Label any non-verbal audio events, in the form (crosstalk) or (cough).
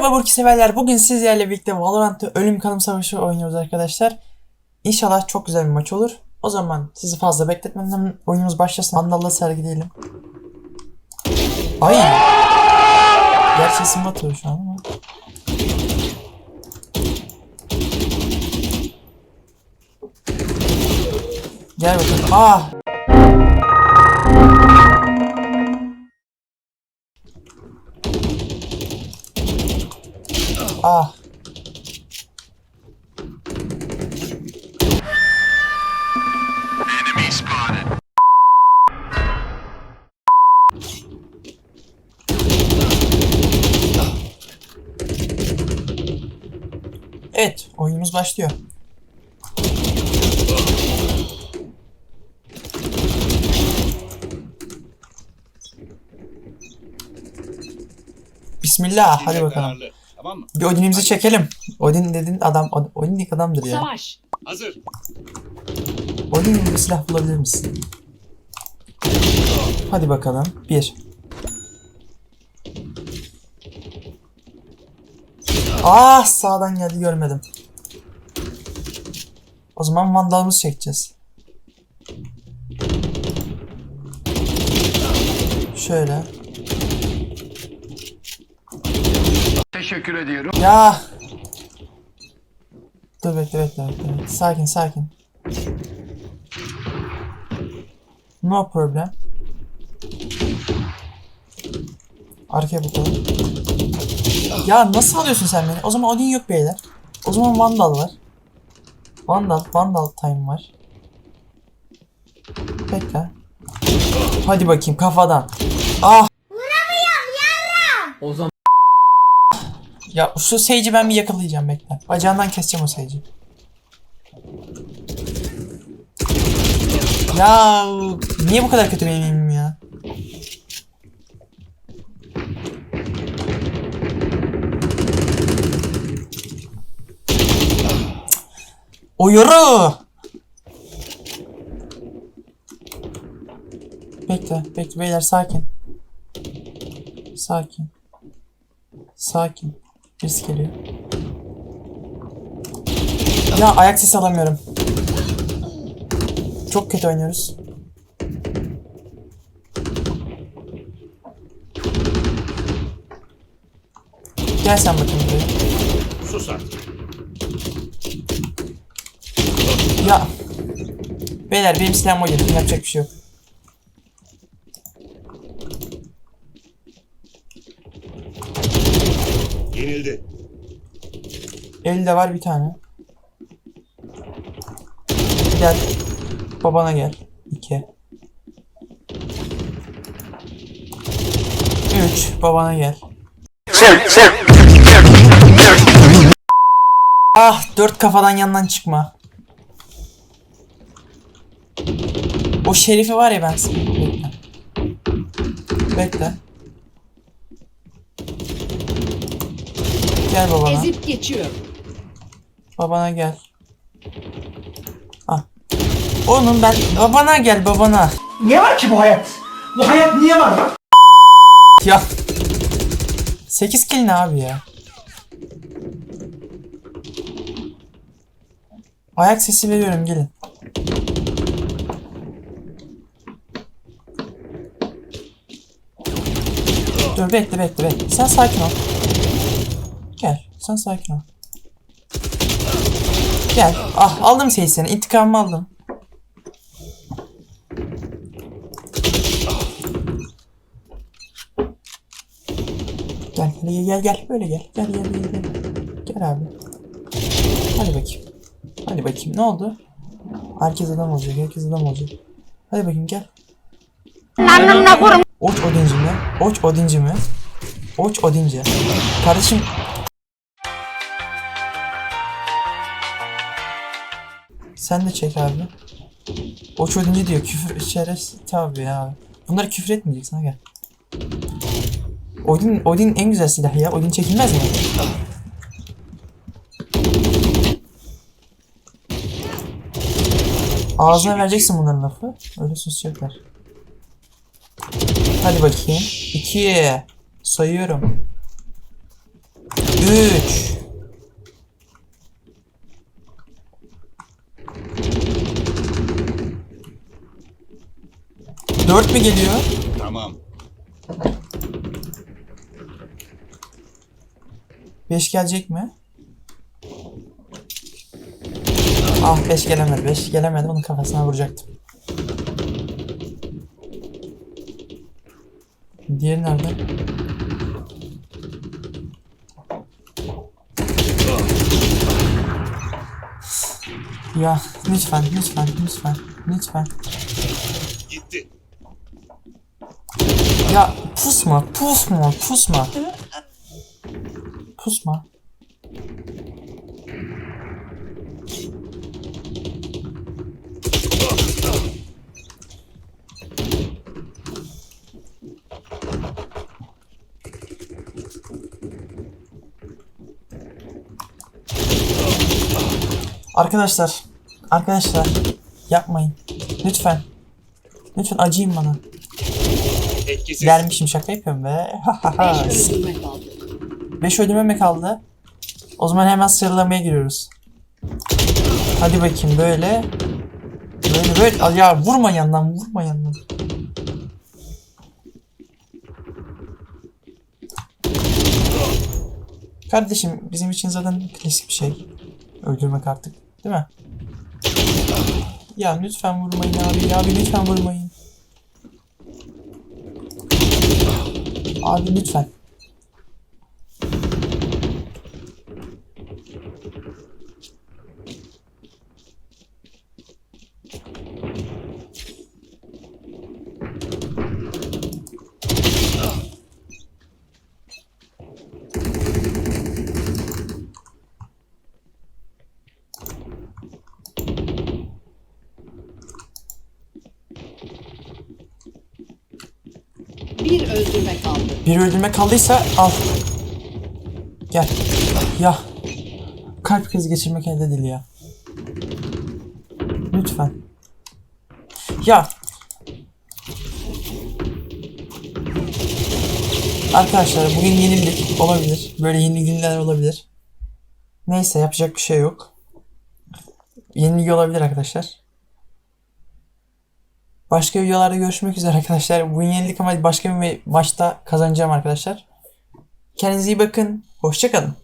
Merhaba Burki severler. Bugün sizlerle birlikte Valorant'ta ölüm kalım savaşı oynuyoruz arkadaşlar. İnşallah çok güzel bir maç olur. O zaman sizi fazla bekletmeden oyunumuz başlasın. Vandal'la sergileyelim. Ay! Gerçi isim atıyor şu an ama. Gel bakalım. Ah! Ah! Evet, oyunumuz başlıyor. Bismillah, hadi bakalım. Tamam mı? Bir Odin'imizi çekelim. Odin dedin adam, Od- Odin ilk adamdır ya. Savaş. Hazır. Odin gibi bir silah bulabilir misin? Hadi bakalım. Bir. Ah sağdan geldi görmedim. O zaman vandalımızı çekeceğiz. Şöyle. Teşekkür ediyorum. Ya. Dur bekle bekle bekle. Sakin sakin. No problem. Arkaya bakalım. Ya nasıl alıyorsun sen beni? O zaman Odin yok beyler. O zaman Vandal var. Vandal, Vandal time var. Bekle. Hadi bakayım kafadan. Ah! O zaman Ya şu Sage'i ben bir yakalayacağım bekle. Bacağından keseceğim o Sage'i. Ya niye bu kadar kötü benim ya? O yoru. Bekle, bekle beyler sakin. Sakin. Sakin. Birisi geliyor. Ya ayak sesi alamıyorum. Çok kötü oynuyoruz. Gel sen bakayım buraya. Sus artık. Ya. Beyler benim silahım o yedim. Yapacak bir şey yok. Yenildi. Elde var bir tane. Gel. Babana gel. İki. Üç. Babana gel. Ah dört kafadan yandan çıkma. O şerifi var ya ben sana. Bekle. Bekle. Gel babana. Ezip geçiyor. Babana gel. Ah. Onun ben babana gel babana. niye var ki bu hayat? Bu hayat niye var? Ya. 8 kill ne abi ya? Ayak sesi veriyorum gelin. Dur bekle bekle bekle. Sen sakin ol. Gel. Sen sakin ol. Gel. Ah aldım seni seni. İntikamımı aldım. Gel gel gel gel böyle gel. Gel gel gel gel. Gel abi. Hadi bakayım. Hadi bakayım ne oldu? Herkes adam olacak. Herkes adam olacak. Hadi bakayım gel. Oç Odinci mi? Oç Odinci mi? Oç Odinci. Kardeşim Sen de çek abi. Oç Odinci diyor. Küfür şerefsiz. Tabii ya. Bunları küfür etmeyeceksin ha gel. Odin, Odin en güzel silah ya. Odin çekilmez mi? Ağzına vereceksin bunların lafı. Öyle susacaklar. Hadi bakayım. İki. Sayıyorum. 3 4 mü geliyor? Tamam. 5 gelecek mi? Ah 5 gelemedi. 5 gelemedi. Onun kafasına vuracaktım. Diğeri nerede? Ya lütfen lütfen lütfen lütfen. Gitti. Ya pusma pusma pusma. Pusma. Arkadaşlar, arkadaşlar yapmayın. Lütfen. Lütfen acıyın bana. Etkisiz. Gelmişim şaka yapıyorum be. (laughs) Beş öldürme kaldı. 5 ödeme mi kaldı? O zaman hemen sıralamaya giriyoruz. Hadi bakayım böyle. Böyle böyle. Al Ya vurma yandan vurma yandan. Kardeşim bizim için zaten klasik bir şey. Öldürmek artık. Değil mi? Ya lütfen vurmayın abi. Abi lütfen vurmayın. Abi lütfen. Bir öldürme kaldı. Bir öldürme kaldıysa al. Gel. Ya. Kalp krizi geçirmek elde değil ya. Lütfen. Ya. Arkadaşlar bugün yenildik. Olabilir. Böyle yeni günler olabilir. Neyse yapacak bir şey yok. Yenilgi olabilir arkadaşlar. Başka videolarda görüşmek üzere arkadaşlar. Bu yenildik ama başka bir maçta kazanacağım arkadaşlar. Kendinize iyi bakın. Hoşçakalın.